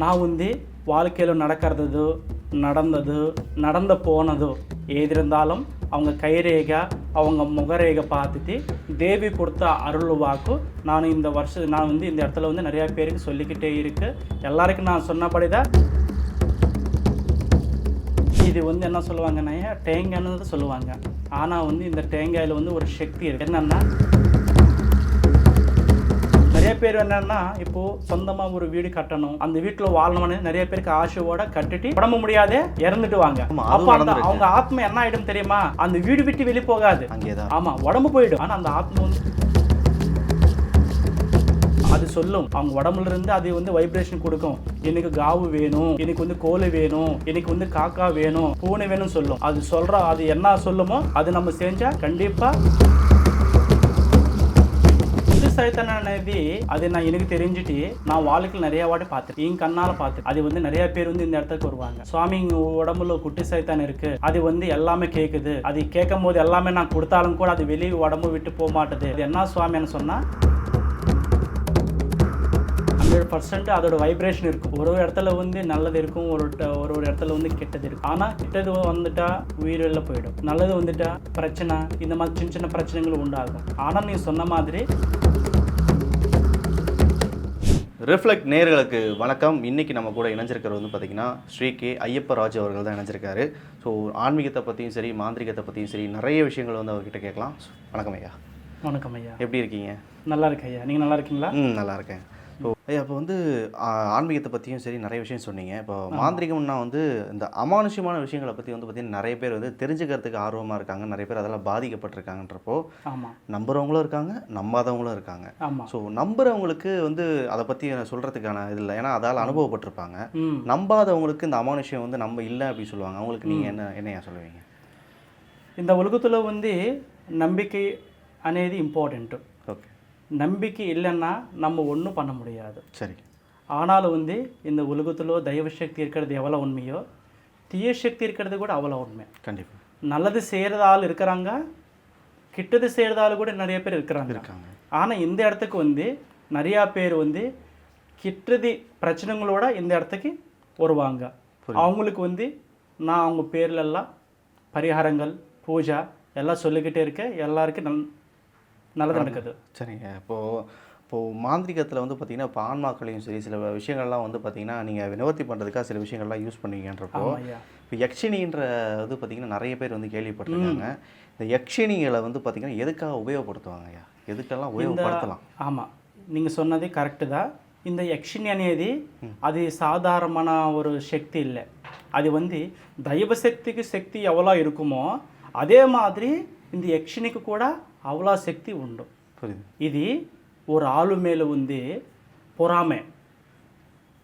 நான் வந்து வாழ்க்கையில் நடக்கிறதோ நடந்தது நடந்து போனதோ ஏது இருந்தாலும் அவங்க கைரேகை அவங்க முகரேகை பார்த்துட்டு தேவி கொடுத்த அருள் வாக்கு நான் இந்த வருஷம் நான் வந்து இந்த இடத்துல வந்து நிறையா பேருக்கு சொல்லிக்கிட்டே இருக்கு. எல்லாருக்கும் நான் சொன்னபடி தான் இது வந்து என்ன சொல்லுவாங்கன்னா தேங்காய்னு சொல்லுவாங்க. ஆனால் வந்து இந்த தேங்காயில் வந்து ஒரு சக்தி இருக்கு. என்னன்னா நிறைய பேர் என்னன்னா இப்போ சொந்தமா ஒரு வீடு கட்டணும். அந்த வீட்டுல வாழணும்னு நிறைய பேருக்கு ஆசையோட கட்டிட்டு உடம்பு முடியாதே இறந்துட்டு வாங்க. அப்ப அந்த. அவங்க ஆத்மா என்ன ஆயிடும் தெரியுமா? அந்த வீடு விட்டு வெளியே போகாது. ஆமா உடம்பு போயிடும். ஆனா அந்த ஆத்மா வந்து அது சொல்லும். அவங்க உடம்புல இருந்து அது வந்து வைப்ரேஷன் கொடுக்கும். எனக்கு காவு வேணும் எனக்கு வந்து கோழி வேணும் எனக்கு வந்து காக்கா வேணும் பூனை வேணும் சொல்லும். அது சொல்ற அது என்ன சொல்லுமோ அது நம்ம செஞ்சா கண்டிப்பா புது சைத்தன் అనేది அது நான் எனக்கு தெரிஞ்சுட்டு நான் வாழ்க்கையில் நிறைய வாட்டி பார்த்தேன் என் கண்ணால பார்த்தேன் அது வந்து நிறைய பேர் வந்து இந்த இடத்துக்கு வருவாங்க சுவாமி இங்க உடம்புல குட்டி சைத்தான் இருக்கு அது வந்து எல்லாமே கேக்குது அது கேட்கும் போது எல்லாமே நான் கொடுத்தாலும் கூட அது வெளியே உடம்பு விட்டு போக மாட்டுது அது என்ன சுவாமின்னு சொன்னா ஹண்ட்ரட் பர்சன்ட் அதோட வைப்ரேஷன் இருக்கும். ஒரு ஒரு இடத்துல வந்து நல்லது இருக்கும் ஒரு ஒரு ஒரு இடத்துல வந்து கெட்டது இருக்கும். ஆனால் கெட்டது வந்துட்டா உயிரில் போயிடும். நல்லது வந்துட்டா பிரச்சனை இந்த மாதிரி சின்ன சின்ன பிரச்சனைகள் உண்டாகும். ஆனால் நீ சொன்ன மாதிரி ரிஃப்ளெக்ட் நேர்களுக்கு வணக்கம். இன்னைக்கு நம்ம கூட இணைஞ்சிருக்கிறது வந்து பார்த்தீங்கன்னா ஸ்ரீ கே ஐயப்பராஜ் அவர்கள் தான் இணைஞ்சிருக்காரு. ஸோ ஆன்மீகத்தை பற்றியும் சரி மாந்திரிகத்தை பற்றியும் சரி நிறைய விஷயங்கள் வந்து அவர்கிட்ட கேட்கலாம். வணக்கம் ஐயா. வணக்கம் ஐயா. எப்படி இருக்கீங்க? நல்லா இருக்கு ஐயா. நீங்கள் நல்லா இருக்கீங்களா? ம் நல்லா இருக்கேன். ஸோ ஐயா இப்போ வந்து ஆ, ஆன்மீகத்தை பற்றியும் சரி நிறைய விஷயம் சொன்னீங்க இப்போ மாந்திரிகம்னா வந்து இந்த அமானுஷ்யமான விஷயங்களை பற்றி வந்து பார்த்தீங்கன்னா நிறைய பேர் வந்து தெரிஞ்சுக்கிறதுக்கு ஆர்வமாக இருக்காங்க நிறைய பேர் அதெல்லாம் பாதிக்கப்பட்டிருக்காங்கன்றப்போ ஆமாம் நம்புறவங்களும் இருக்காங்க நம்பாதவங்களும் இருக்காங்க ஆமாம் ஸோ நம்புறவங்களுக்கு வந்து அதை பற்றி சொல்கிறதுக்கான இது இல்லை ஏன்னா அதால் அனுபவப்பட்டிருப்பாங்க ம் நம்பாதவங்களுக்கு இந்த அமானுஷ்யம் வந்து நம்ம இல்லை அப்படின்னு சொல்லுவாங்க அவங்களுக்கு நீங்கள் என்ன என்னையா சொல்லுவீங்க இந்த உலகத்தில் வந்து நம்பிக்கை అనేది ఇంపార్టెంట్ ஓகே நம்பிக்கை இல்லைன்னா நம்ம ஒன்றும் பண்ண முடியாது. சரி. ஆனாலும் வந்து இந்த உலகத்தில் தெய்வ சக்தி இருக்கிறது எவ்வளோ உண்மையோ தீய சக்தி இருக்கிறது கூட அவ்வளோ உண்மை. கண்டிப்பாக நல்லது செய்கிறத ஆள் இருக்கிறாங்க கிட்டது செய்கிறத ஆள் கூட நிறைய பேர் இருக்கிறாங்க. இருக்காங்க. ஆனால் இந்த இடத்துக்கு வந்து நிறையா பேர் வந்து கிட்டது பிரச்சனைகளோட இந்த இடத்துக்கு வருவாங்க. அவங்களுக்கு வந்து நான் அவங்க பேர்ல எல்லாம் பரிகாரங்கள் பூஜா எல்லாம் சொல்லிக்கிட்டே இருக்கேன். எல்லாருக்கும் நல் நல்லது நடக்குது சரிங்க இப்போது இப்போது மாந்திரிகத்தில் வந்து பார்த்தீங்கன்னா இப்போ ஆன்மாக்களையும் சரி சில விஷயங்கள்லாம் வந்து பார்த்தீங்கன்னா நீங்கள் நிவர்த்தி பண்ணுறதுக்காக சில விஷயங்கள்லாம் யூஸ் பண்ணுவீங்கன்றப்போ ஆமாம் ஐயா இப்போ யக்ஷினின்ற இது பார்த்தீங்கன்னா நிறைய பேர் வந்து கேள்விப்பட்டிருக்காங்க இந்த யக்ஷினிகளை வந்து பார்த்தீங்கன்னா எதுக்காக உபயோகப்படுத்துவாங்க ஐயா எதுக்கெல்லாம் உபயோகப்படுத்தலாம் ஆமாம் நீங்கள் சொன்னது கரெக்டு தான் இந்த యక్షిని అనేది అది సాధారణమైన ஒரு శక్తి இல்லை அது வந்து దైవ శక్తికి శక్తి எவ்வளோ இருக்குமோ அதே மாதிரி இந்த యక్షినికి కూడా அவ்வளோ శక్తి உண்டு புரியுது ఇది ஒரு ஆளு மேலே வந்து பொறாமை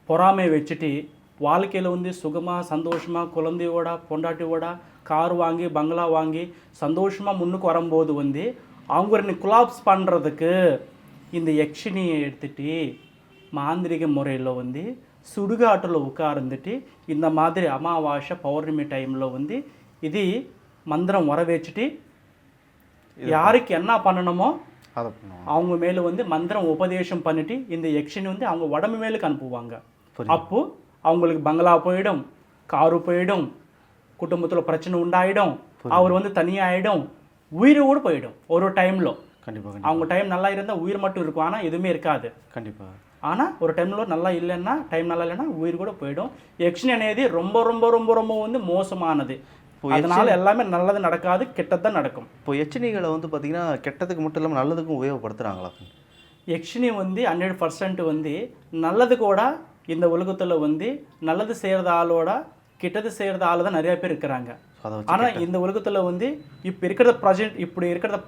பொறாமை வச்சுட்டு வாழ்க்கையில் வந்து சுகமாக சந்தோஷமாக குழந்தையோட பொண்டாட்டியோட கார் வாங்கி பங்களா வாங்கி சந்தோஷமாக முன்னுக்கு வரும்போது வந்து அவங்க குலாப்ஸ் பண்ணுறதுக்கு இந்த யக்ஷினியை எடுத்துட்டு மாந்திரிக முறையில் வந்து சுடுகாட்டில் உட்கார்ந்துட்டு இந்த மாதிரி அமாவாசை பௌர்ணமி டைமில் வந்து இது மந்திரம் வர வச்சுட்டு யாருக்கு என்ன பண்ணணுமோ அதை பண்ணுவாங்க அவங்க மேலே வந்து மந்திரம் உபதேசம் பண்ணிட்டு இந்த யக்ஷினி வந்து அவங்க உடம்பு மேலுக்கு அனுப்புவாங்க புரியுது. அப்போ அவங்களுக்கு பங்களா போயிடும் காரு போயிடும் குடும்பத்தில் பிரச்சனை உண்டாயிடும் அவர் வந்து தனியாயிடும் உயிர் கூட போயிடும் ஒரு டைமில் கண்டிப்பாக அவங்க டைம் நல்லா இருந்தால் உயிர் மட்டும் இருக்கும் ஆனால் எதுவுமே இருக்காது கண்டிப்பாக ஆனால் ஒரு டைமில் நல்லா இல்லைன்னா டைம் நல்லா இல்லைன்னா உயிர் கூட போயிடும் யக்ஷினி అనేది ரொம்ப ரொம்ப ரொம்ப ரொம்ப வந்து மோசமானது அதனால எல்லாமே நல்லது நடக்காது கெட்டது தான் நடக்கும். இப்போ எச்சினிகளை வந்து பார்த்தீங்கன்னா கெட்டதுக்கு மட்டும் இல்லாமல் நல்லதுக்கும் உபயோகப்படுத்துகிறாங்களா எக்ஷினி வந்து ஹண்ட்ரட் பர்சன்ட் வந்து நல்லது கூட இந்த உலகத்தில் வந்து நல்லது செய்கிறத ஆளோட கிட்டது செய்கிறத ஆள் தான் நிறையா பேர் இருக்கிறாங்க. ஆனால் இந்த உலகத்தில் வந்து இப்போ இருக்கிறத ப்ரெசென்ட் இப்படி இருக்கிறத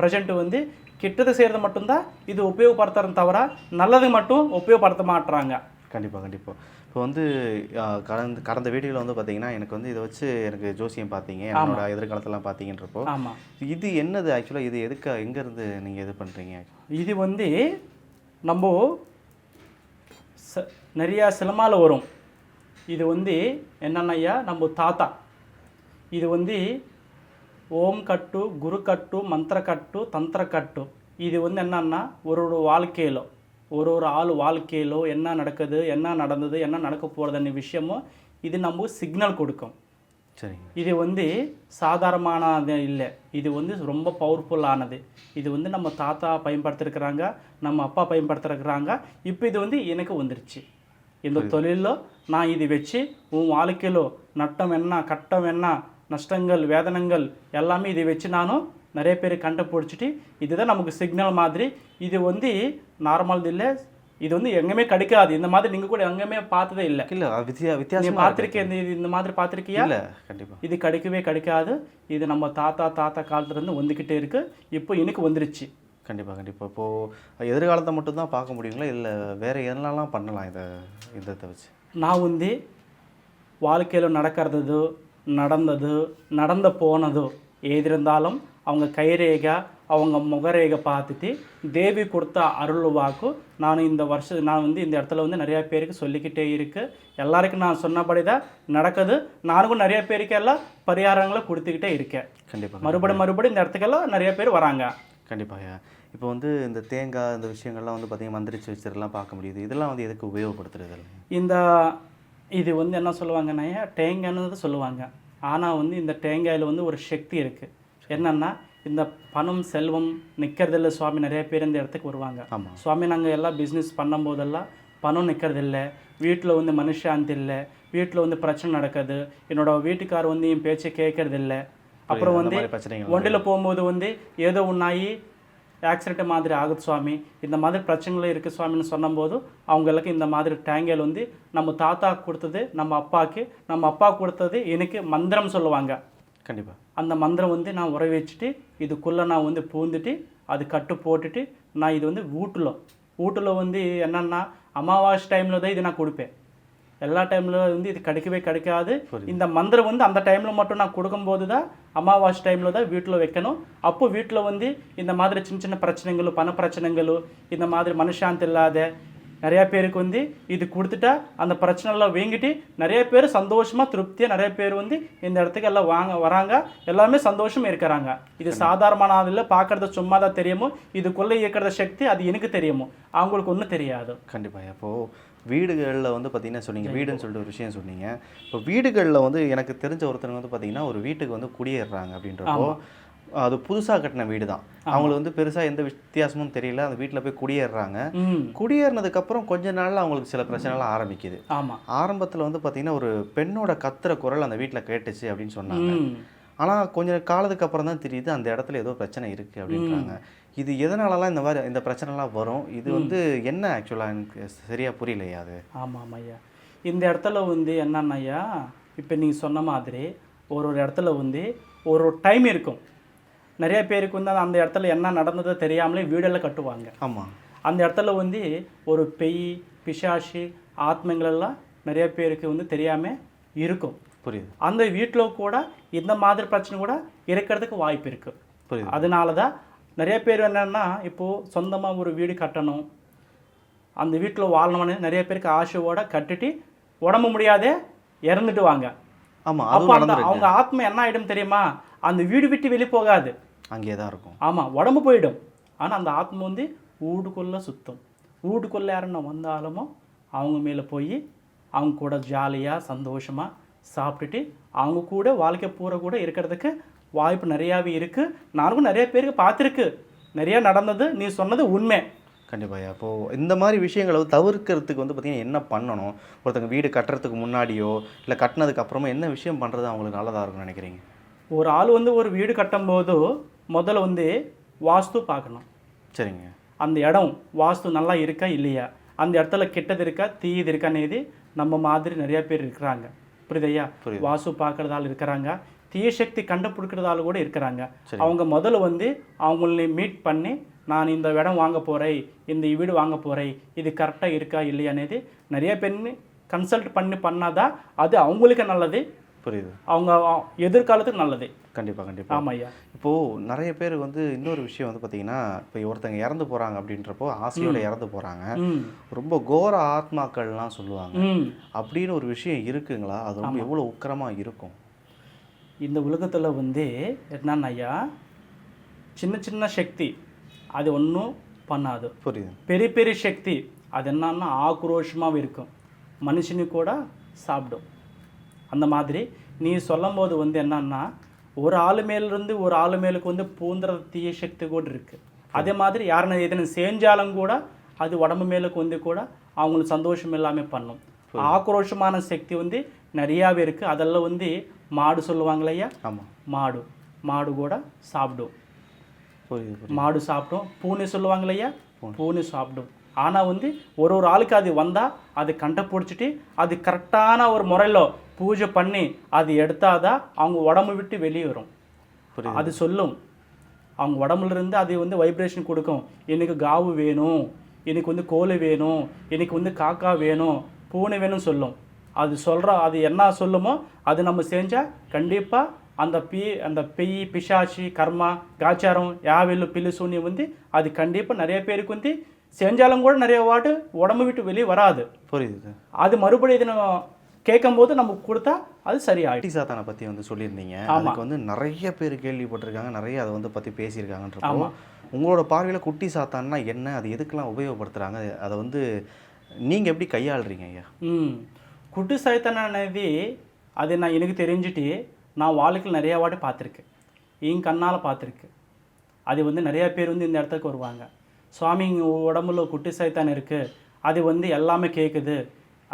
ப்ரெசென்ட் வந்து கிட்டது செய்கிறது மட்டும்தான் இது உபயோகப்படுத்துறது தவிர நல்லது மட்டும் உபயோகப்படுத்த மாட்டுறாங்க கண்டிப்பாக கண்டிப்பாக இப்போ வந்து கடந்த கடந்த வீடியோவில் வந்து பார்த்தீங்கன்னா எனக்கு வந்து இதை வச்சு எனக்கு ஜோசியம் பார்த்தீங்க என்னோட எதிர்காலத்தெல்லாம் பார்த்தீங்கன்றப்போ ஆமாம் இது என்னது ஆக்சுவலாக இது எதுக்கு எங்கேருந்து நீங்கள் இது பண்ணுறீங்க இது வந்து நம்ம ச நிறையா சினிமாவில் வரும். இது வந்து என்னென்னய்யா? நம்ம தாத்தா. இது வந்து ஓம் கட்டு குரு கட்டு மந்திர கட்டு தந்திர கட்டு. இது வந்து என்னன்னா ஒரு ஒரு வாழ்க்கையில் ஒரு ஒரு ஆள் வாழ்க்கையிலோ என்ன நடக்குது என்ன நடந்தது என்ன நடக்க போகிறதுன்னு விஷயமோ இது நம்ம சிக்னல் கொடுக்கும். சரிங்க. இது வந்து சாதாரணமானது இல்லை. இது வந்து ரொம்ப பவர்ஃபுல்லானது இது வந்து நம்ம தாத்தா பயன்படுத்திருக்கிறாங்க நம்ம அப்பா பயன்படுத்திருக்கிறாங்க. இப்போ இது வந்து எனக்கு வந்துருச்சு. இந்த தொழிலில் நான் இது வச்சு உன் வாழ்க்கையிலோ நட்டம் என்ன கட்டம் என்ன நஷ்டங்கள் வேதனங்கள் எல்லாமே இதை வச்சு நானும் நிறைய பேர் கண்டுபிடிச்சிட்டு இதுதான் நமக்கு சிக்னல் மாதிரி. இது வந்து நார்மல் இல்லை. இது வந்து எங்கேயுமே கிடைக்காது. இந்த மாதிரி நீங்கள் கூட எங்கேயுமே பார்த்ததே இல்லை. இல்லை வித்தியா வித்தியாசமா பார்த்துருக்கேன் இந்த இந்த மாதிரி பார்த்துருக்கியா? இல்லை கண்டிப்பா. இது கிடைக்கவே கிடைக்காது. இது நம்ம தாத்தா தாத்தா காலத்துலேருந்து வந்துக்கிட்டே இருக்கு. இப்போ எனக்கு வந்துருச்சு. கண்டிப்பா கண்டிப்பா. இப்போ எதிர்காலத்தை மட்டும் தான் பார்க்க முடியுங்களா? இல்லை வேற என்னெல்லாம் பண்ணலாம் இதை இதை வச்சு நான் வந்து வாழ்க்கையில் நடக்கிறது நடந்தது நடந்து போனது ஏது இருந்தாலும் அவங்க கைரேகை அவங்க முகரேகை பார்த்துட்டு தேவி கொடுத்த அருள் வாக்கு நான் இந்த வருஷம் நான் வந்து இந்த இடத்துல வந்து நிறைய பேருக்கு சொல்லிக்கிட்டே இருக்கு. எல்லாருக்கும் நான் சொன்னபடி தான் நடக்குது. நானும் நிறைய பேருக்கு எல்லாம் பரிகாரங்களை கொடுத்துக்கிட்டே இருக்கேன். கண்டிப்பா மறுபடி மறுபடி இந்த இடத்துக்கெல்லாம் நிறைய பேர் வராங்க. கண்டிப்பாக இப்போ வந்து இந்த தேங்காய் இந்த விஷயங்கள்லாம் வந்து பார்த்தீங்கன்னா மந்திரிச்சு வச்சிருலாம் பார்க்க முடியுது. இதெல்லாம் வந்து எதுக்கு உபயோகப்படுத்துறது? இந்த இது வந்து என்ன சொல்லுவாங்கன்னா தேங்காய்னு சொல்லுவாங்க. ஆனால் வந்து இந்த தேங்காயில் வந்து ஒரு சக்தி இருக்குது என்னன்னா இந்த பணம் செல்வம் நிற்கிறதில்ல சுவாமி. நிறைய பேர் இந்த இடத்துக்கு வருவாங்க. ஆமாம் சுவாமி நாங்கள் எல்லாம் பிஸ்னஸ் பண்ணும்போதெல்லாம் பணம் நிற்கிறதில்ல வீட்டில் வந்து மனுஷாந்தி இல்லை. வீட்டில் வந்து பிரச்சனை நடக்குது. என்னோட வீட்டுக்கார் வந்து என் பேச்சை கேட்கறதில்ல அப்புறம் வந்து வண்டியில் போகும்போது வந்து ஏதோ ஒன்றாகி ஆக்சிடென்ட் மாதிரி ஆகுது சுவாமி. இந்த மாதிரி பிரச்சனைகள் இருக்குது சுவாமின்னு சொன்னபோது அவங்களுக்கு இந்த மாதிரி டேங்கல் வந்து நம்ம தாத்தா கொடுத்தது நம்ம அப்பாவுக்கு நம்ம அப்பா கொடுத்தது எனக்கு மந்திரம் சொல்லுவாங்க. கண்டிப்பா. அந்த மந்திரம் வந்து நான் உற வச்சுட்டு இதுக்குள்ளே நான் வந்து பூந்துட்டு அது கட்டு போட்டுட்டு நான் இது வந்து வீட்டில் வீட்டில் வந்து என்னன்னா அமாவாசை டைமில் தான் இது நான் கொடுப்பேன். எல்லா டைமில் வந்து இது கிடைக்கவே கிடைக்காது. இந்த மந்திரம் வந்து அந்த டைமில் மட்டும் நான் கொடுக்கும்போது தான் அமாவாசை டைமில் தான் வீட்டில் வைக்கணும். அப்போ வீட்டில் வந்து இந்த மாதிரி சின்ன சின்ன பிரச்சனைகளோ பண பிரச்சனைகளோ இந்த மாதிரி மனுஷாந்தி இல்லாத நிறைய பேருக்கு வந்து இது கொடுத்துட்டா அந்த பிரச்சனைலாம் வீங்கிட்டு நிறைய பேர் சந்தோஷமாக திருப்தியாக நிறைய பேர் வந்து இந்த இடத்துக்கு எல்லாம் வாங்க வராங்க. எல்லாமே சந்தோஷமா இருக்கிறாங்க. இது சாதாரணமான இல்லை. பார்க்கறது சும்மா தான் தெரியுமோ? இதுக்குள்ளே இருக்கிற சக்தி அது எனக்கு தெரியுமோ? அவங்களுக்கு ஒன்றும் தெரியாது. கண்டிப்பாக இப்போது வீடுகளில் வந்து பார்த்தீங்கன்னா சொன்னீங்க. வீடுன்னு சொல்லிட்டு ஒரு விஷயம் சொன்னீங்க. இப்போ வீடுகளில் வந்து எனக்கு தெரிஞ்ச ஒருத்தர் வந்து பார்த்தீங்கன்னா ஒரு வீட்டுக்கு வந்து குடியேறுறாங்க அப்படின்றப்போ அது புதுசாக கட்டின வீடு தான் அவங்களுக்கு வந்து பெருசாக எந்த வித்தியாசமும் தெரியல. அந்த வீட்டில் போய் குடியேறுறாங்க. ம். குடியேறினதுக்கப்புறம் கொஞ்ச நாள்ல அவங்களுக்கு சில பிரச்சனைலாம் ஆரம்பிக்குது. ஆமாம் ஆரம்பத்தில் வந்து பார்த்தீங்கன்னா ஒரு பெண்ணோட கத்துற குரல் அந்த வீட்டில் கேட்டுச்சு அப்படின்னு சொன்னாங்க. ஆனால் கொஞ்சம் காலத்துக்கு அப்புறம் தான் தெரியுது அந்த இடத்துல ஏதோ பிரச்சனை இருக்குது அப்படின்றாங்க. இது எதனாலலாம் இந்த மாதிரி இந்த பிரச்சனைலாம் வரும்? இது வந்து என்ன ஆக்சுவலாக எனக்கு சரியாக புரியலையா அது? ஆமாம் ஐயா. இந்த இடத்துல வந்து என்னன்னா ஐயா இப்போ நீங்கள் சொன்ன மாதிரி ஒரு ஒரு இடத்துல வந்து ஒரு ஒரு டைம் இருக்கும். நிறைய பேருக்கு வந்து அந்த இடத்துல என்ன நடந்ததோ தெரியாமலே வீடெல்லாம் கட்டுவாங்க. ஆமாம் அந்த இடத்துல வந்து ஒரு பெய் பிசாசு ஆத்மங்கள் எல்லாம் நிறைய பேருக்கு வந்து தெரியாமல் இருக்கும். புரியுது. அந்த வீட்டில் கூட இந்த மாதிரி பிரச்சனை கூட இருக்கிறதுக்கு வாய்ப்பு இருக்குது புரியுது. அதனால தான் நிறைய பேர் என்னன்னா இப்போது சொந்தமாக ஒரு வீடு கட்டணும். அந்த வீட்டில் வாழணும்னு நிறைய பேருக்கு ஆசையோட கட்டிட்டு உடம்பு முடியாதே இறந்துட்டு வாங்க ஆமாம் அப்போ அந்த அவங்க ஆத்மா என்ன ஆகிடும் தெரியுமா? அந்த வீடு விட்டு வெளியே போகாது. அங்கேயே தான் இருக்கும். ஆமாம் உடம்பு போயிடும். ஆனால் அந்த ஆத்மா வந்து வீடுக்குள்ளே சுத்தம். வீட்டுக்குள்ளே யாருன்னா வந்தாலுமோ அவங்க மேலே போய் அவங்க கூட ஜாலியாக சந்தோஷமாக சாப்பிட்டுட்டு அவங்க கூட வாழ்க்கை பூரா கூட இருக்கிறதுக்கு வாய்ப்பு நிறையாவே இருக்குது நானும் நிறைய பேருக்கு பார்த்துருக்கு. நிறையா நடந்தது நீ சொன்னது உண்மை. கண்டிப்பாக அப்போது இந்த மாதிரி விஷயங்களை தவிர்க்கிறதுக்கு வந்து பார்த்தீங்கன்னா என்ன பண்ணணும்? ஒருத்தங்க வீடு கட்டுறதுக்கு முன்னாடியோ இல்லை கட்டினதுக்கு அப்புறமா என்ன விஷயம் பண்ணுறது அவங்களுக்கு நல்லதாக இருக்கும்னு நினைக்கிறீங்க? ஒரு ஆள் வந்து ஒரு வீடு கட்டும்போது முதல்ல வந்து வாஸ்து பார்க்கணும். சரிங்க. அந்த இடம் வாஸ்து நல்லா இருக்கா இல்லையா? அந்த இடத்துல கெட்டது இருக்கா தீயது இருக்கானேது நம்ம மாதிரி நிறையா பேர் இருக்கிறாங்க. புரியுதையா வாசு பார்க்குறதால இருக்கிறாங்க. தீய சக்தி கண்டுபிடிக்கிறதால கூட இருக்கிறாங்க. அவங்க முதல்ல வந்து அவங்கள மீட் பண்ணி நான் இந்த இடம் வாங்க போகிறேன் இந்த வீடு வாங்க போகிறேன் இது கரெக்டாக இருக்கா இல்லையானது நிறைய பேர் கன்சல்ட் பண்ணி பண்ணாதான் அது அவங்களுக்கு நல்லது புரியுது. அவங்க எதிர்காலத்துக்கு நல்லது. கண்டிப்பாக கண்டிப்பாக ஆமாம் ஐயா இப்போது நிறைய பேர் வந்து இன்னொரு விஷயம் வந்து பார்த்தீங்கன்னா இப்போ ஒருத்தங்க இறந்து போகிறாங்க அப்படின்றப்போ ஆசையோட இறந்து போகிறாங்க ரொம்ப கோர ஆத்மாக்கள்லாம் சொல்லுவாங்க. அப்படின்னு ஒரு விஷயம் இருக்குங்களா? அது ரொம்ப எவ்வளோ உக்கிரமாக இருக்கும்? இந்த உலகத்தில் வந்து என்னன்னா ஐயா சின்ன சின்ன சக்தி அது ஒன்றும் பண்ணாது. புரியுது. பெரிய பெரிய சக்தி அது என்னன்னா ஆக்ரோஷமாக இருக்கும். மனுஷனு கூட சாப்பிடும். அந்த மாதிரி நீ சொல்லும்போது வந்து என்னன்னா ஒரு ஆளு மேலிருந்து ஒரு ஆளு மேலுக்கு வந்து பூந்துற தீய சக்தி கூட இருக்கு. அதே மாதிரி யாருன்னு எதனா செஞ்சாலும் கூட அது உடம்பு மேலுக்கு வந்து கூட அவங்களுக்கு சந்தோஷம் இல்லாமல் பண்ணும். ஆக்ரோஷமான சக்தி வந்து நிறையாவே இருக்குது அதெல்லாம் வந்து மாடு சொல்லுவாங்களையா ஆமாம் மாடு. மாடு கூட சாப்பிடும். மாடு சாப்பிடும். பூனை சொல்லுவாங்க இல்லையா பூனை. சாப்பிடும். ஆனால் வந்து ஒரு ஒரு ஆளுக்கு அது வந்தால் அது கண்டை பிடிச்சிட்டு அது கரெக்டான ஒரு முறையில் பூஜை பண்ணி அது எடுத்தாதான் அவங்க உடம்பு விட்டு வெளியே வரும். அது சொல்லும். அவங்க உடம்புல இருந்து அது வந்து வைப்ரேஷன் கொடுக்கும். எனக்கு காவு வேணும். எனக்கு வந்து கோழி வேணும். எனக்கு வந்து காக்கா வேணும். பூனை வேணும்னு சொல்லும். அது சொல்கிற அது என்ன சொல்லுமோ அது நம்ம செஞ்சால் கண்டிப்பாக அந்த பீ அந்த பெய் பிசாச்சி கர்மா காச்சாரம் யாவெல்லு பில்லு சூன்யம் வந்து அது கண்டிப்பாக நிறைய பேருக்கு வந்து செஞ்சாலும் கூட நிறைய வாட்டு உடம்பு விட்டு வெளியே வராது. புரியுது. அது மறுபடியும் இது கேட்கும்போது நம்ம கொடுத்தா அது சரியாகும் குட்டி சாத்தானை பற்றி வந்து சொல்லியிருந்தீங்க. அதுக்கு வந்து நிறைய பேர் கேள்விப்பட்டிருக்காங்க. நிறைய அதை வந்து பற்றி பேசியிருக்காங்கன்றப்போ உங்களோட பார்வையில் குட்டி சாத்தான்னா என்ன? அது எதுக்கெல்லாம் உபயோகப்படுத்துகிறாங்க அதை வந்து நீங்கள் எப்படி கையாளுறீங்க ஐயா? ம். குட்டி சாத்தானது அது நான் எனக்கு தெரிஞ்சுட்டு நான் வாழ்க்கையில் நிறையா வாட்டி பார்த்துருக்கேன். என் கண்ணால் பார்த்துருக்கு அது வந்து நிறையா பேர் வந்து இந்த இடத்துக்கு வருவாங்க. சுவாமி உடம்புல குட்டி சைத்தான் இருக்குது அது வந்து எல்லாமே கேட்குது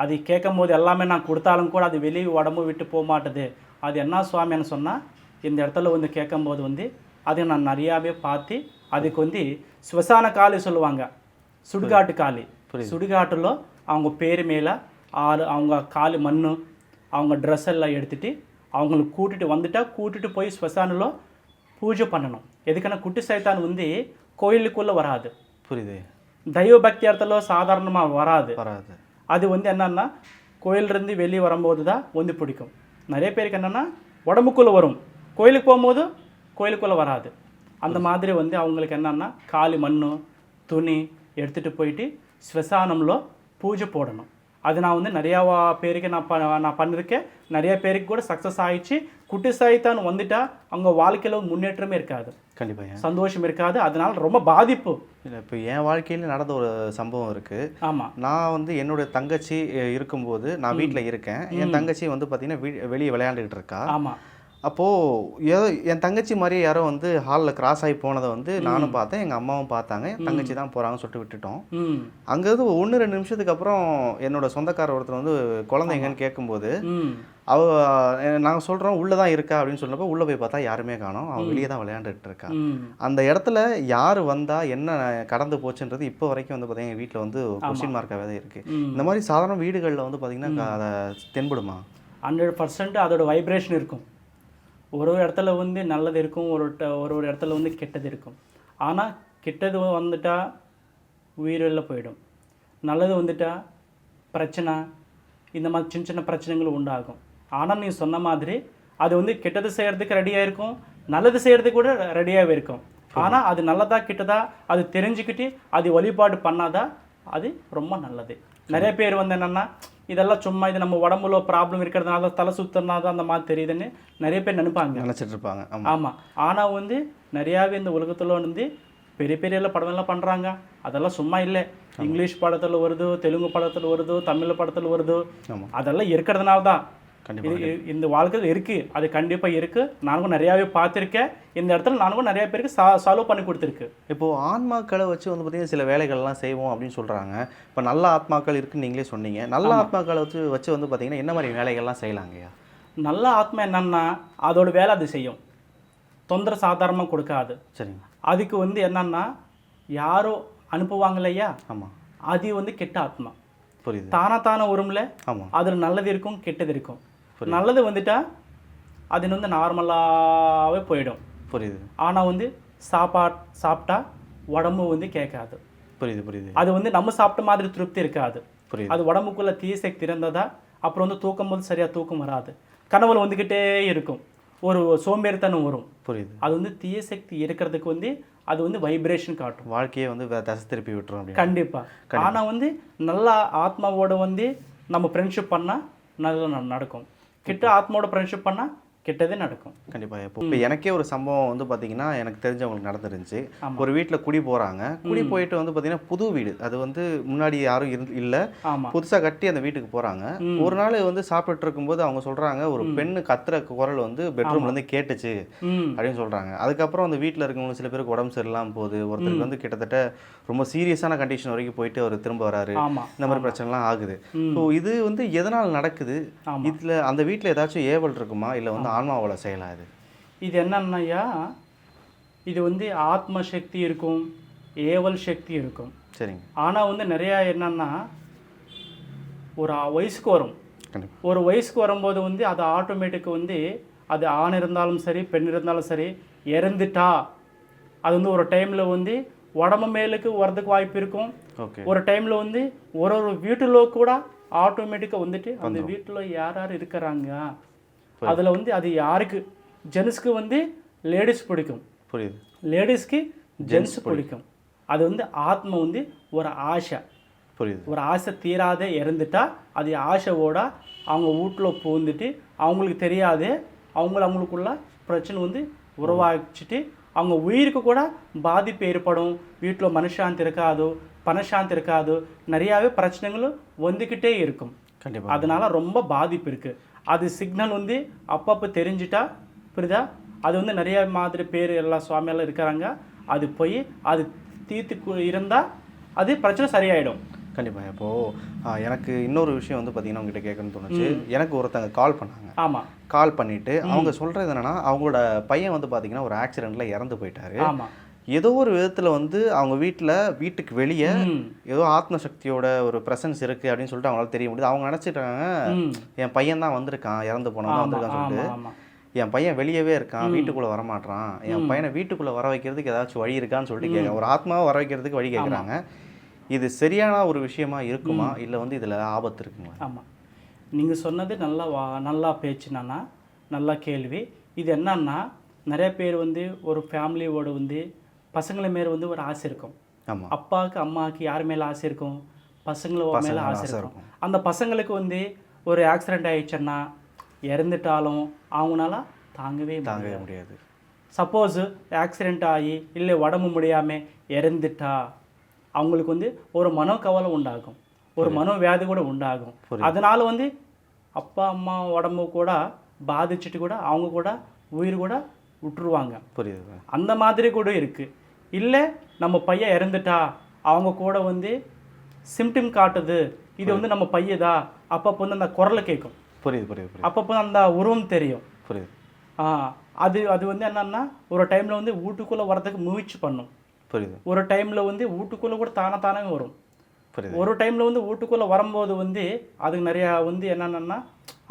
அது கேட்கும் போது எல்லாமே நான் கொடுத்தாலும் கூட அது வெளியே உடம்பு விட்டு போக மாட்டுது. அது என்ன சுவாமின்னு சொன்னால் இந்த இடத்துல வந்து கேட்கும்போது வந்து அதை நான் நிறையாவே பார்த்து அதுக்கு வந்து ஸ்வசான காளி சொல்லுவாங்க. சுடுகாட்டு காளி. சுடுகாட்டுలో அவங்க பேர் மேலே ஆறு அவங்க காலு மண்ணு அவங்க ட்ரெஸ் எல்லாம் எடுத்துட்டு அவங்களுக்கு கூட்டிட்டு வந்துட்டா கூட்டிட்டு போய் ஸ்வசானிలో பூஜை பண்ணணும். எதுக்குன்னா குட்டி சைத்தான் வந்து கோயிலுக்குள்ளே வராது. புரியுது. தெய்வ பக்தி இடத்துல சாதாரணமாக வராது. வராது. அது வந்து என்னன்னா கோயிலிருந்து வெளியே வரும்போது தான் வந்து பிடிக்கும். நிறைய பேருக்கு என்னென்னா உடம்புக்குள்ளே வரும். கோயிலுக்கு போகும்போது கோயிலுக்குள்ளே வராது. அந்த மாதிரி வந்து அவங்களுக்கு என்னென்னா காலி மண் துணி எடுத்துகிட்டு போயிட்டு ஸ்வசானம்లో பூஜை போடணும். அது நான் வந்து நிறையா வா- பேருக்கு நான் ப நான் பண்ணியிருக்கேன் நிறைய பேருக்கு கூட சக்ஸஸ் ஆயிடுச்சு. குட்டி சாய்த்தான் வந்துட்டால் அவங்க வாழ்க்கையில் முன்னேற்றமே இருக்காது. கண்டிப்பாக சந்தோஷம் இருக்காது. அதனால ரொம்ப பாதிப்பு. இல்லை இப்போ என் வாழ்க்கையில் நடந்த ஒரு சம்பவம் இருக்குது ஆமாம் நான் வந்து என்னோட தங்கச்சி இருக்கும்போது நான் வீட்டில் இருக்கேன். என் தங்கச்சி வந்து பார்த்தீங்கன்னா வெளியே விளையாண்டுக்கிட்டு இருக்கா. ஆமாம் அப்போது ஏதோ என் தங்கச்சி மாதிரியே யாரோ வந்து ஹாலில் கிராஸ் ஆகி போனதை வந்து நானும் பார்த்தேன். எங்கள் அம்மாவும் பார்த்தாங்க. என் தங்கச்சி தான் போகிறாங்கன்னு சொல்லிட்டு விட்டுட்டோம். அங்கேருந்து ஒன்று ரெண்டு நிமிஷத்துக்கு அப்புறம் என்னோட சொந்தக்கார ஒருத்தர் வந்து குழந்தை எங்கன்னு கேட்கும்போது அவ நாங்கள் சொல்கிறோம் உள்ளே தான் இருக்கா? அப்படின்னு சொன்னப்போ உள்ளே போய் பார்த்தா யாருமே காணோம். அவள் வெளியே தான் விளையாண்டுட்டு இருக்கா. அந்த இடத்துல யார் வந்தா என்ன கடந்து போச்சுன்றது இப்போ வரைக்கும் வந்து பார்த்தீங்கன்னா வீட்டில் வந்து கொஸ்டின் மார்க்காகவே தான் இருக்குது. இந்த மாதிரி சாதாரண வீடுகளில் வந்து பார்த்தீங்கன்னா அதை தென்படுமா? ஹண்ட்ரட் பர்சன்ட் அதோட வைப்ரேஷன் இருக்கும். ஒரு ஒரு இடத்துல வந்து நல்லது இருக்கும் ஒரு ஒரு ஒரு இடத்துல வந்து கெட்டது இருக்கும். ஆனால் கெட்டது வந்துட்டா உயிரில் போயிடும். நல்லது வந்துட்டா பிரச்சனை இந்த மாதிரி சின்ன சின்ன பிரச்சனைகள் உண்டாகும். ஆனால் நீ சொன்ன மாதிரி அது வந்து கெட்டது செய்கிறதுக்கு ரெடியாக இருக்கும் நல்லது செய்கிறதுக்கு கூட ரெடியாகவே இருக்கும். ஆனால் அது நல்லதா கெட்டதா அது தெரிஞ்சுக்கிட்டு அது வழிபாடு பண்ணாதா அது ரொம்ப நல்லது. நிறைய பேர் வந்து என்னென்னா இதெல்லாம் சும்மா இது நம்ம உடம்புல ப்ராப்ளம் இருக்கிறதுனால தலை சுத்துறதுனால தான் அந்த மாதிரி தெரியுதுன்னு நிறைய பேர் நினைப்பாங்க. நினச்சிட்டு இருப்பாங்க. ஆமாம் ஆனால் வந்து நிறையாவே இந்த உலகத்தில் வந்து பெரிய பெரிய எல்லாம் படமெல்லாம் பண்ணுறாங்க அதெல்லாம் சும்மா இல்லை. இங்கிலீஷ் படத்தில் வருது தெலுங்கு படத்தில் வருது தமிழ் படத்தில் வருது அதெல்லாம் இருக்கிறதுனால தான். கண்டிப்பாக இந்த வாழ்க்கையில் இருக்குது அது கண்டிப்பாக இருக்குது நானும் நிறையாவே பார்த்துருக்கேன். இந்த இடத்துல நானும் நிறைய பேருக்கு சா சால்வ் பண்ணி கொடுத்துருக்கு. இப்போது ஆன்மாக்களை வச்சு வந்து பார்த்தீங்கன்னா சில வேலைகள்லாம் செய்வோம் அப்படின்னு சொல்கிறாங்க இப்போ நல்ல ஆத்மாக்கள் இருக்குன்னு நீங்களே சொன்னீங்க. நல்ல ஆத்மாக்களை வச்சு வச்சு வந்து பார்த்தீங்கன்னா என்ன மாதிரி வேலைகள்லாம் செய்யலாங்கய்யா நல்ல ஆத்மா என்னன்னா அதோட வேலை அது செய்யும். தொந்தரை சாதாரணமாக கொடுக்காது. சரிங்க. அதுக்கு வந்து என்னன்னா யாரோ அனுப்புவாங்க இல்லையா ஆமாம் அது வந்து கெட்ட ஆத்மா. புரியுது. தானா தானே வரும்ல? ஆமாம் அதில் நல்லது இருக்கும் கெட்டது இருக்கும். நல்லது வந்துட்டா அது வந்து நார்மலாகவே போயிடும். புரியுது. ஆனால் வந்து சாப்பாட் சாப்பிட்டா உடம்பு வந்து கேட்காது. புரியுது புரியுது. அது வந்து நம்ம சாப்பிட்ட மாதிரி திருப்தி இருக்காது. புரியுது. அது உடம்புக்குள்ள தீய சக்தி இருந்ததா அப்புறம் வந்து தூக்கும் போது சரியாக தூக்கம் வராது. கனவுல வந்துக்கிட்டே இருக்கும். ஒரு சோம்பேறித்தனம் வரும். புரியுது. அது வந்து தீய சக்தி இருக்கிறதுக்கு வந்து அது வந்து வைப்ரேஷன் காட்டும். வாழ்க்கையை வந்து தசை திருப்பி விட்டுரும் அப்படின்னு. கண்டிப்பா. ஆனா வந்து நல்ல ஆத்மாவோட வந்து நம்ம ஃப்ரெண்ட்ஷிப் பண்ணா நல்லா நடக்கும். கிட்ட ஆத்மாவோட ஃப்ரெண்ட்ஷிப் பண்ணா கெட்டதே நடக்கும். கண்டிப்பாக இப்போ இப்போ எனக்கே ஒரு சம்பவம் வந்து பார்த்தீங்கன்னா எனக்கு தெரிஞ்சவங்களுக்கு நடந்துருந்துச்சு. ஒரு வீட்டில் குடி போகிறாங்க குடி போயிட்டு வந்து பார்த்தீங்கன்னா புது வீடு. அது வந்து முன்னாடி யாரும் இருந்து இல்லை. புதுசாக கட்டி அந்த வீட்டுக்கு போகிறாங்க ஒரு நாள் வந்து சாப்பிட்டுட்டு இருக்கும்போது அவங்க சொல்கிறாங்க ஒரு பெண்ணு கத்துற குரல் வந்து பெட்ரூம்லேருந்து கேட்டுச்சு அப்படின்னு சொல்கிறாங்க அதுக்கப்புறம் அந்த வீட்டில் இருக்கவங்க சில பேருக்கு உடம்பு சரியில்லாமல் போகுது. ஒருத்தருக்கு வந்து கிட்டத்தட்ட ரொம்ப சீரியஸான கண்டிஷன் வரைக்கும் போயிட்டு அவர் திரும்ப வராரு. இந்த மாதிரி பிரச்சனைலாம் ஆகுது. ஸோ இது வந்து எதனால் நடக்குது. இதில் அந்த வீட்டில் ஏதாச்சும் ஏவல் இருக்குமா? இல்லை வந்து ஆன்மாவோட செயலா இது இது என்னன்னாய்யா இது வந்து ஆத்ம சக்தி இருக்கும் ஏவல் சக்தி இருக்கும். சரிங்க. ஆனால் வந்து நிறையா என்னன்னா ஒரு வயசுக்கு வரும். ஒரு வயசுக்கு வரும்போது வந்து அது ஆட்டோமேட்டிக் வந்து அது ஆண் இருந்தாலும் சரி பெண் இருந்தாலும் சரி இறந்துட்டா. அது வந்து ஒரு டைமில் வந்து உடம்பு மேலுக்கு வரதுக்கு வாய்ப்பு இருக்கும். ஒரு டைமில் வந்து ஒரு ஒரு வீட்டில் கூட ஆட்டோமேட்டிக்காக வந்துட்டு அந்த வீட்டில் யார் யார் இருக்கிறாங்க? அதில் வந்து அது யாருக்கு? ஜென்ஸ்க்கு வந்து லேடிஸ் பிடிக்கும். புரியுது. லேடிஸ்க்கு ஜென்ஸ் பிடிக்கும். அது வந்து ஆத்மா வந்து ஒரு ஆசை. புரியுது. ஒரு ஆசை தீராத இறந்துட்டா அது ஆசைவோட அவங்க வீட்டில் பூந்துட்டு அவங்களுக்கு தெரியாது. அவங்கள அவங்களுக்குள்ள பிரச்சனை வந்து உருவாக்கிச்சிட்டு அவங்க உயிருக்கு கூட பாதிப்பு ஏற்படும். வீட்டில் மனசாந்தி இருக்காது பணசாந்தி இருக்காது நிறையாவே பிரச்சனைகள் வந்துக்கிட்டே இருக்கும். கண்டிப்பாக அதனால ரொம்ப பாதிப்பு இருக்குது அது சிக்னல் வந்து அப்பப்போ தெரிஞ்சிட்டா புரியுதா? அது வந்து நிறைய மாதிரி பேர் எல்லாம் சுவாமியெல்லாம் இருக்கிறாங்க. அது போய் அது தீர்த்து இருந்தால் அது பிரச்சனை சரியாயிடும். கண்டிப்பாக இப்போது எனக்கு இன்னொரு விஷயம் வந்து பார்த்தீங்கன்னா உங்ககிட்ட கேட்கணும்னு தோணுச்சு. எனக்கு ஒருத்தங்க கால் பண்ணாங்க. ஆமாம் கால் பண்ணிட்டு அவங்க சொல்கிறது என்னன்னா அவங்களோட பையன் வந்து பார்த்தீங்கன்னா ஒரு ஆக்சிடெண்ட்ல இறந்து போயிட்டாரு. ஆமாம் ஏதோ ஒரு விதத்தில் வந்து அவங்க வீட்டில் வீட்டுக்கு வெளியே ஏதோ ஆத்ம சக்தியோட ஒரு பிரசன்ஸ் இருக்குது அப்படின்னு சொல்லிட்டு அவங்களால தெரிய முடியுது. அவங்க நினச்சிட்டாங்க என் பையன் தான் வந்திருக்கான் இறந்து போனவன் வந்திருக்கான்னு சொல்லிட்டு. என் பையன் வெளியவே இருக்கான் வீட்டுக்குள்ளே வரமாட்றான். என் பையனை வீட்டுக்குள்ளே வர வைக்கிறதுக்கு ஏதாச்சும் வழி இருக்கான்னு சொல்லிட்டு கேட்க ஒரு ஆத்மாவை வர வைக்கிறதுக்கு வழி கேட்குறாங்க இது சரியான ஒரு விஷயமா இருக்குமா? இல்லை வந்து இதில் ஆபத்து இருக்குங்களா ஆமாம் நீங்கள் சொன்னது நல்லா வா நல்லா பேச்சுனானா நல்ல கேள்வி. இது என்னன்னா நிறைய பேர் வந்து ஒரு ஃபேமிலியோட வந்து பசங்களை மேலே வந்து ஒரு ஆசை இருக்கும். ஆமாம் அப்பாவுக்கு அம்மாவுக்கு யார் மேலே ஆசை இருக்கும்? பசங்கள மேலே ஆசை இருக்கும். அந்த பசங்களுக்கு வந்து ஒரு ஆக்சிடென்ட் ஆயிடுச்சுன்னா இறந்துட்டாலும் அவங்களால தாங்கவே முடியாது. தாங்கவே முடியாது. சப்போஸ் ஆக்சிடென்ட் ஆகி இல்லை உடம்பு முடியாமல் இறந்துட்டா அவங்களுக்கு வந்து ஒரு மனோகவலை உண்டாகும். ஒரு மனோவியாதி கூட உண்டாகும். அதனால வந்து அப்பா அம்மா உடம்பு கூட பாதிச்சுட்டு கூட அவங்க கூட உயிர் கூட விட்டுருவாங்க. புரியுது. அந்த மாதிரி கூட இருக்குது இல்லை நம்ம பையன் இறந்துட்டா அவங்க கூட வந்து சிம்டம் காட்டுது. இது வந்து நம்ம பையதா? அப்பப்போ வந்து அந்த குரலை கேட்கும் புரியுது புரியுது அப்பப்போ அந்த உருவம் தெரியும். புரியுது. ஆ அது அது வந்து என்னன்னா ஒரு டைமில் வந்து வீட்டுக்குள்ளே வரதுக்கு முயற்சி பண்ணும். புரியுது. ஒரு டைமில் வந்து வீட்டுக்குள்ளே கூட தானே தானே வரும். புரியுது. ஒரு டைமில் வந்து வீட்டுக்குள்ளே வரும்போது வந்து அதுக்கு நிறையா வந்து என்னென்னா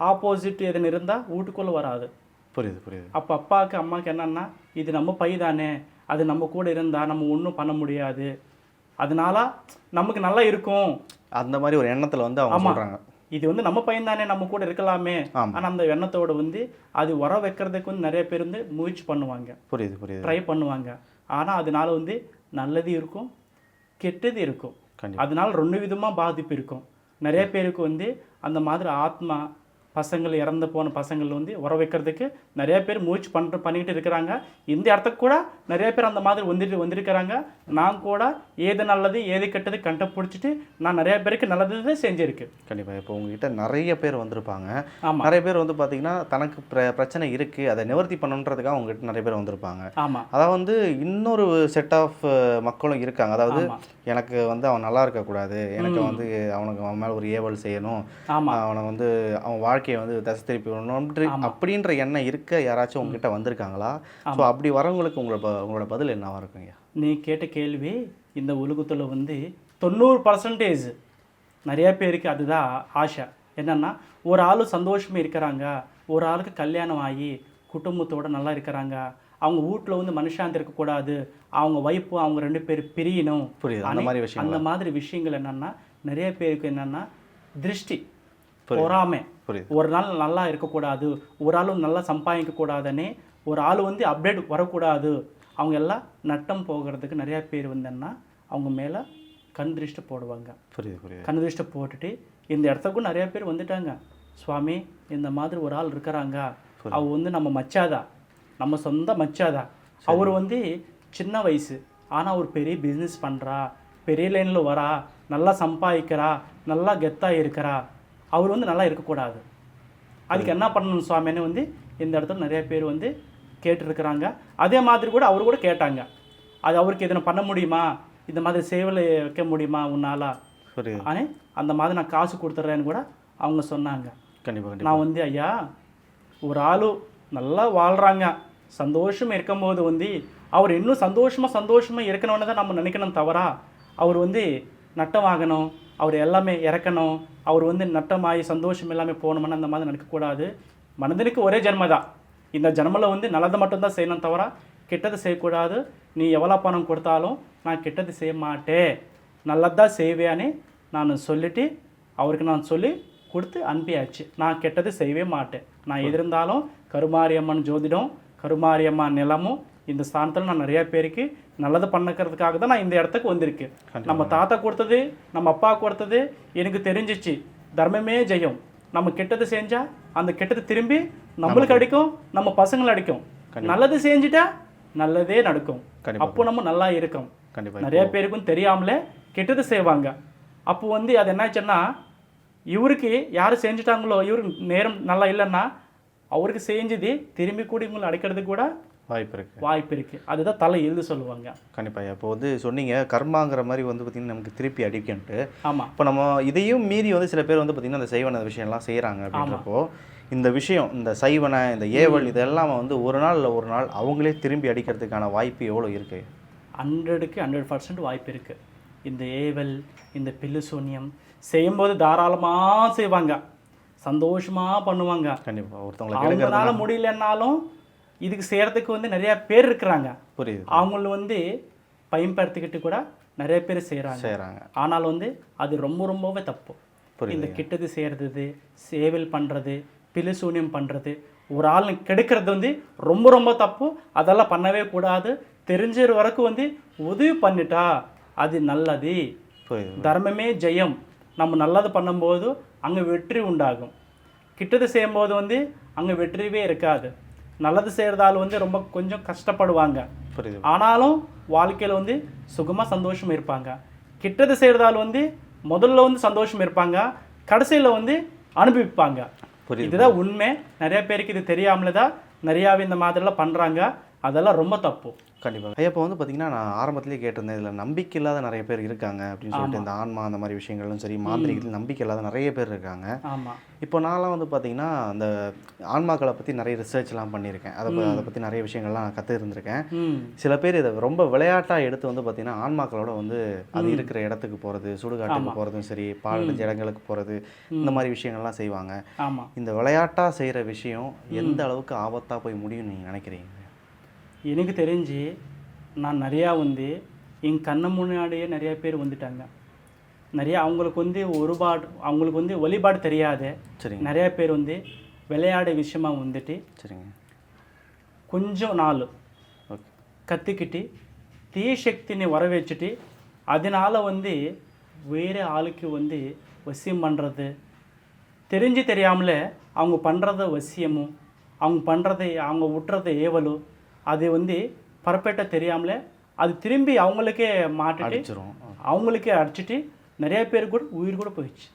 ஆப்போசிட் எதுன்னு இருந்தால் வீட்டுக்குள்ளே வராது. புரியுது புரியுது. அப்போ அப்பாவுக்கு அம்மாவுக்கு என்னன்னா இது நம்ம பை தானே அது நம்ம கூட இருந்தால் நம்ம ஒன்றும் பண்ண முடியாது. அதனால நமக்கு நல்லா இருக்கும். அந்த மாதிரி ஒரு எண்ணத்தில் வந்து அவங்க. சொல்கிறாங்க இது வந்து நம்ம பையன் தானே நம்ம கூட இருக்கலாமே. ஆனால் அந்த எண்ணத்தோட வந்து அது வர வைக்கிறதுக்கு வந்து நிறைய பேர் வந்து முயற்சி பண்ணுவாங்க. புரியுது புரியுது. ட்ரை பண்ணுவாங்க. ஆனால் அதனால வந்து நல்லது இருக்கும் கெட்டது இருக்கும். அதனால ரெண்டு விதமாக பாதிப்பு இருக்கும். நிறைய பேருக்கு வந்து அந்த மாதிரி ஆத்மா பசங்கள் இறந்து போன பசங்கள் வந்து உர வைக்கிறதுக்கு நிறைய பேர் முயற்சி பண்ணுற பண்ணிக்கிட்டு இருக்கிறாங்க. இந்த இடத்துக்கு கூட நிறைய பேர் அந்த மாதிரி வந்துட்டு வந்திருக்கிறாங்க. நான் கூட ஏது நல்லது ஏது கெட்டது கண்டுபிடிச்சிட்டு நான் நிறைய பேருக்கு நல்லது செஞ்சிருக்கு. கண்டிப்பாக இப்போ உங்ககிட்ட நிறைய பேர் வந்திருப்பாங்க. ஆமாம் நிறைய பேர் வந்து பார்த்தீங்கன்னா தனக்கு பிர பிரச்சனை இருக்குது அதை நிவர்த்தி பண்ணணுன்றதுக்காக உங்ககிட்ட நிறைய பேர் வந்திருப்பாங்க. ஆமாம் அதாவது வந்து இன்னொரு செட் ஆஃப் மக்களும் இருக்காங்க. அதாவது எனக்கு வந்து அவன் நல்லா இருக்கக்கூடாது. எனக்கு வந்து அவனுக்கு அவன் மேலே ஒரு ஏவல் செய்யணும். அவனை வந்து அவன் வாழ்க்கையை வந்து தசை திருப்பி விடணும்ன்ற அப்படின்ற எண்ணம் இருக்க யாராச்சும் உங்ககிட்ட வந்திருக்காங்களா? ஸோ அப்படி வரவங்களுக்கு உங்களோட உங்களோட பதில் என்னவா இருக்குங்க நீ கேட்ட கேள்வி இந்த உலகத்தில் வந்து தொண்ணூறு பர்சன்டேஜ் நிறைய பேருக்கு அதுதான் ஆசை. என்னன்னா ஒரு ஆள் சந்தோஷமாக இருக்கிறாங்க ஒரு ஆளுக்கு கல்யாணம் ஆகி குடும்பத்தோட நல்லா இருக்கிறாங்க அவங்க வீட்டில் வந்து மனுஷாந்தி இருக்கக்கூடாது. அவங்க வைப்பு அவங்க ரெண்டு பேர் பிரியணும். புரியுது. அந்த மாதிரி விஷயம் அந்த மாதிரி விஷயங்கள் என்னன்னா நிறைய பேருக்கு என்னன்னா திருஷ்டி பொறாமை. ஒரு நாள் நல்லா இருக்கக்கூடாது. ஒரு ஆள் நல்லா சம்பாதிக்க கூடாதுன்னு ஒரு ஆள் வந்து அப்டேட் வரக்கூடாது. அவங்க எல்லாம் நட்டம் போகிறதுக்கு நிறைய பேர் வந்தேன்னா அவங்க மேலே கண் திருஷ்டி போடுவாங்க. புரியுது புரியுது. கண் திருஷ்டி போட்டுட்டு இந்த இடத்துக்கும் நிறைய பேர் வந்துட்டாங்க. சுவாமி இந்த மாதிரி ஒரு ஆள் இருக்கிறாங்க. அவர் வந்து நம்ம மச்சாதா? நம்ம சொந்த மச்சாதா அவர் வந்து சின்ன வயசு. ஆனால் அவர் பெரிய பிஸ்னஸ் பண்ணுறா பெரிய லைனில் வரா. நல்லா சம்பாதிக்கிறா. நல்லா கெத்தாக இருக்கிறா. அவர் வந்து நல்லா இருக்கக்கூடாது. அதுக்கு என்ன பண்ணணும் சுவாமின்னு வந்து இந்த இடத்துல நிறைய பேர் வந்து கேட்டிருக்கிறாங்க. அதே மாதிரி கூட அவர் கூட கேட்டாங்க. அது அவருக்கு எதனா பண்ண முடியுமா? இந்த மாதிரி சேவலை வைக்க முடியுமா உன்னால? ஆனால் அந்த மாதிரி நான் காசு கொடுத்துட்றேன்னு கூட அவங்க சொன்னாங்க. கண்டிப்பாக கண்டிப்பாக நான் வந்து ஐயா ஒரு ஆளு நல்லா வாழ்கிறாங்க சந்தோஷமா இருக்கும்போது வந்து அவர் இன்னும் சந்தோஷமா சந்தோஷமா இருக்கணும்னு தான் நம்ம நினைக்கணும் தவறா. அவர் வந்து நட்டமாகணும் அவர் எல்லாமே இறக்கணும் அவர் வந்து நட்டமாகி சந்தோஷம் எல்லாமே போகணும்னு அந்த மாதிரி நினைக்கக்கூடாது. மனிதனுக்கு ஒரே ஜென்ம தான் இந்த ஜென்மத்தில் வந்து நல்லதை மட்டும்தான் செய்யணும் தவிர கெட்டதை செய்யக்கூடாது. நீ எவ்வளோ பணம் கொடுத்தாலும் நான் கெட்டது செய்ய மாட்டேன். நல்லதான் செய்வேன்னு நான் சொல்லிட்டு அவருக்கு நான் சொல்லி கொடுத்து அனுப்பியாச்சு. நான் கெட்டது செய்யவே மாட்டேன். நான் எது இருந்தாலும் கருமாரியம்மன் ஜோதிடம் கருமாரியம்மன் நிலமும் இந்த ஸ்தானத்தில் நான் நிறைய பேருக்கு நல்லது பண்ணுக்கிறதுக்காக தான் நான் இந்த இடத்துக்கு வந்திருக்கேன் நம்ம தாத்தா கொடுத்தது நம்ம அப்பா கொடுத்தது எனக்கு தெரிஞ்சிச்சு. தர்மமே ஜெயம். நம்ம கெட்டது செஞ்சா அந்த கெட்டது திரும்பி நம்மளுக்கு அடிக்கும் நம்ம பசங்களை அடிக்கும். நல்லது செஞ்சுட்டா நல்லதே நடக்கும். அப்போ நம்ம நல்லா இருக்கோம். நிறைய பேருக்கும் தெரியாமலே கெட்டது செய்வாங்க. அப்போ வந்து அது என்னாச்சுன்னா இவருக்கு யார் செஞ்சுட்டாங்களோ இவருக்கு நேரம் நல்லா இல்லைன்னா அவருக்கு செஞ்சது திரும்பி கூட இவங்களை அடிக்கிறதுக்கு கூட வாய்ப்பு இருக்குது வாய்ப்பு இருக்கு. அதுதான் தலை எழுது சொல்லுவாங்க. கண்டிப்பாக இப்போ வந்து சொன்னீங்க கர்மாங்கிற மாதிரி வந்து பார்த்திங்கன்னா நமக்கு திருப்பி அடிக்கன்ட்டு ஆமா. இப்போ நம்ம இதையும் மீறி வந்து சில பேர் வந்து பார்த்திங்கன்னா இந்த செய்வன விஷயம்லாம் செய்கிறாங்க அப்படின்றப்போ இந்த விஷயம் இந்த சைவனை இந்த ஏவல் இதெல்லாம் வந்து ஒரு நாள் இல்லை ஒரு நாள் அவங்களே திரும்பி அடிக்கிறதுக்கான வாய்ப்பு எவ்வளோ இருக்குது ஹண்ட்ரடுக்கு ஹண்ட்ரட் பர்சன்ட் வாய்ப்பு இருக்கு. இந்த ஏவல் இந்த பில்லு சூன்யம் செய்யும்போது தாராளமாக செய்வாங்க. சந்தோஷமா பண்ணுவாங்க. கண்டிப்பாக ஒருத்தவங்களை அவங்களால முடியலன்னாலும் இதுக்கு செய்யறதுக்கு வந்து நிறைய பேர் இருக்கிறாங்க. புரியுது. அவங்கள வந்து பயன்படுத்திக்கிட்டு கூட நிறைய பேர் செய்கிறாங்க செய்கிறாங்க ஆனால் வந்து அது ரொம்ப ரொம்பவே தப்பு. புரியுது. இந்த கெட்டது செய்கிறது சேவல் பண்ணுறது பிலிசூனியம் பண்ணுறது ஒரு ஆள் கெடுக்கிறது வந்து ரொம்ப ரொம்ப தப்பு. அதெல்லாம் பண்ணவே கூடாது. தெரிஞ்ச வரைக்கும் வந்து உதவி பண்ணிட்டா அது நல்லது. தர்மமே ஜெயம். நம்ம நல்லது பண்ணும்போது அங்கே வெற்றி உண்டாகும். கிட்டது செய்யும்போது வந்து அங்கே வெற்றியே இருக்காது. நல்லது செய்கிறதால வந்து ரொம்ப கொஞ்சம் கஷ்டப்படுவாங்க. புரியுது. ஆனாலும் வாழ்க்கையில் வந்து சுகமாக சந்தோஷம் இருப்பாங்க. கிட்டது செய்கிறதால வந்து முதல்ல வந்து சந்தோஷம் இருப்பாங்க. கடைசியில் வந்து அனுபவிப்பாங்க. புரியுது. இதுதான் உண்மை. நிறைய பேருக்கு இது தெரியாமலே தான் நிறையாவே இந்த மாதிரிலாம் பண்ணுறாங்க அதெல்லாம் ரொம்ப தப்பு. கண்டிப்பாக ஐயா இப்போ வந்து பார்த்தீங்கன்னா நான் ஆரம்பத்திலேயே கேட்டிருந்தேன் இதில் நம்பிக்கை இல்லாத நிறைய பேர் இருக்காங்க அப்படின்னு சொல்லிட்டு இந்த ஆன்மா அந்த மாதிரி விஷயங்களும் சரி மாந்திரிகத்தில் நம்பிக்கை இல்லாத நிறைய பேர் இருக்காங்க. ஆமாம் இப்போ நான்லாம் வந்து பார்த்தீங்கன்னா அந்த ஆன்மாக்களை பற்றி நிறைய ரிசர்ச்லாம் பண்ணியிருக்கேன். அதை அதை பற்றி நிறைய விஷயங்கள்லாம் நான் கற்று இருந்திருக்கேன் சில பேர் இதை ரொம்ப விளையாட்டாக எடுத்து வந்து பார்த்தீங்கன்னா ஆன்மாக்களோட வந்து அது இருக்கிற இடத்துக்கு போகிறது சுடுகாட்டுக்கு போகிறதும் சரி பாலடைஞ்ச இடங்களுக்கு போகிறது இந்த மாதிரி விஷயங்கள்லாம் செய்வாங்க. இந்த விளையாட்டாக செய்கிற விஷயம் எந்த அளவுக்கு ஆபத்தாக போய் முடியும்னு நீங்கள் நினைக்கிறீங்க? எனக்கு தெரிஞ்சு நான் நிறையா வந்து என் கண்ணு முன்னாடியே நிறைய பேர் வந்துட்டாங்க. நிறைய அவங்களுக்கு வந்து ஒருபாடு அவங்களுக்கு வந்து வழிபாடு தெரியாது. சரிங்க. நிறைய பேர் வந்து விளையாட விஷயமா வந்துட்டு சரிங்க. கொஞ்சம் நாள் ஓகே. கற்றுக்கிட்டு தீய சக்திని வர வச்சுட்டு அதனால வந்து வேறு ஆளுக்கு வந்து வசியம் பண்ணுறது தெரிஞ்சு தெரியாமலே அவங்க பண்ணுறத வசியமும் அவங்க பண்ணுறதை அவங்க விட்டுறத ஏவலும் அது வந்து பர்ஃபெக்டாக தெரியாமலே அது திரும்பி அவங்களுக்கே மாட்டிட்டு அவங்களுக்கே அடிச்சிட்டு நிறைய பேர் கூட உயிர் கூட போயிடுச்சு.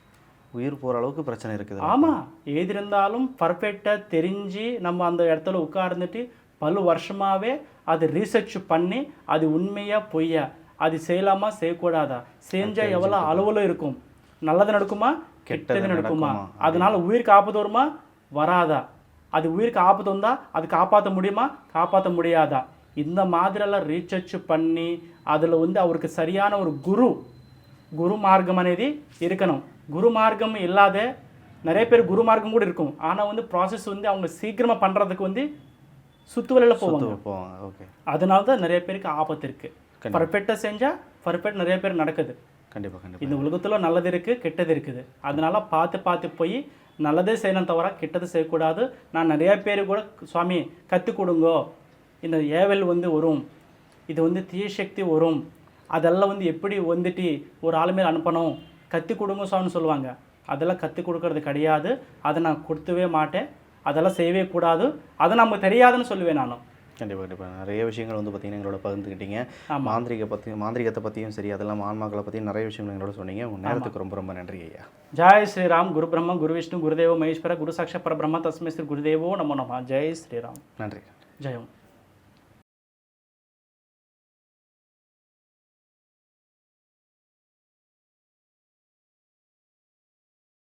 உயிர் போகிற அளவுக்கு பிரச்சனை இருக்குது ஆமாம் ஏது இருந்தாலும் பர்ஃபெக்டாக தெரிஞ்சு நம்ம அந்த இடத்துல உட்கார்ந்துட்டு பல வருஷமாகவே அது ரீசர்ச் பண்ணி அது உண்மையா பொய்யா? அது செய்யலாமா? செய்யக்கூடாதா? செஞ்சா எவ்வளோ அளவில் இருக்கும்? நல்லது நடக்குமா? கெட்டது நடக்குமா? அதனால உயிருக்கு ஆபத்து வருமா வராதா? அது உயிருக்கு ஆபத்து வந்தா அது காப்பாற்ற முடியுமா காப்பாற்ற முடியாதா இந்த மாதிரியெல்லாம் ரீசர்ச் பண்ணி அதில் வந்து அவருக்கு சரியான ஒரு குரு குரு மார்க்கம் అనేది இருக்கணும் குரு மார்க்கம் இல்லாத நிறைய பேர் குரு மார்க்கம் கூட இருக்கும் ஆனால் வந்து ப்ராசஸ் வந்து அவங்க சீக்கிரமாக பண்ணுறதுக்கு வந்து சுத்து வலையில் போவாங்க போவாங்க ஓகே அதனால தான் நிறைய பேருக்கு ஆபத்து இருக்குது பர்ஃபெக்டாக செஞ்சால் பர்ஃபெக்ட் நிறைய பேர் நடக்குது கண்டிப்பாக கண்டிப்பாக இந்த உலகத்தில் நல்லது இருக்குது கெட்டது இருக்குது அதனால பார்த்து பார்த்து போய் நல்லதே செய்யணும் தவிர கெட்டது செய்யக்கூடாது. நான் நிறைய பேர் கூட சுவாமி கற்று கொடுங்கோ. இந்த ஏவல் வந்து வரும். இது வந்து தீய சக்தி வரும். அதெல்லாம் வந்து எப்படி வந்துட்டு ஒரு ஆள் மேல் அனுப்பணும்? கற்றுக் கொடுங்க சுவாமின்னு சொல்லுவாங்க. அதெல்லாம் கற்றுக் கொடுக்கறது கிடையாது. அதை நான் கொடுத்தவே மாட்டேன். அதெல்லாம் செய்யவே கூடாது. அது நமக்கு தெரியாதுன்னு சொல்லுவேன் நான். கண்டிப்பாக கண்டிப்பாக நிறைய விஷயங்கள் வந்து பார்த்தீங்கன்னா எங்களோட பகிர்ந்துக்கிட்டீங்க. மாந்திரிக பற்றி மாந்திரிகத்தை பற்றியும் சரி அதெல்லாம் ஆன்மாக்களை பற்றியும் நிறைய விஷயங்கள் எங்களோட சொன்னீங்க. உங்கள் நேரத்துக்கு ரொம்ப ரொம்ப நன்றி ஐயா. ஜெய் ஸ்ரீராம் குரு பிரம்மா குரு விஷ்ணு குருதேவ மகேஸ்வர குரு சாட்ச பரபிரம்ம தஸ்மை ஸ்ரீ குருதேவோ நமோ நம. ஜெய் ஸ்ரீராம். நன்றி. ஜெயம்.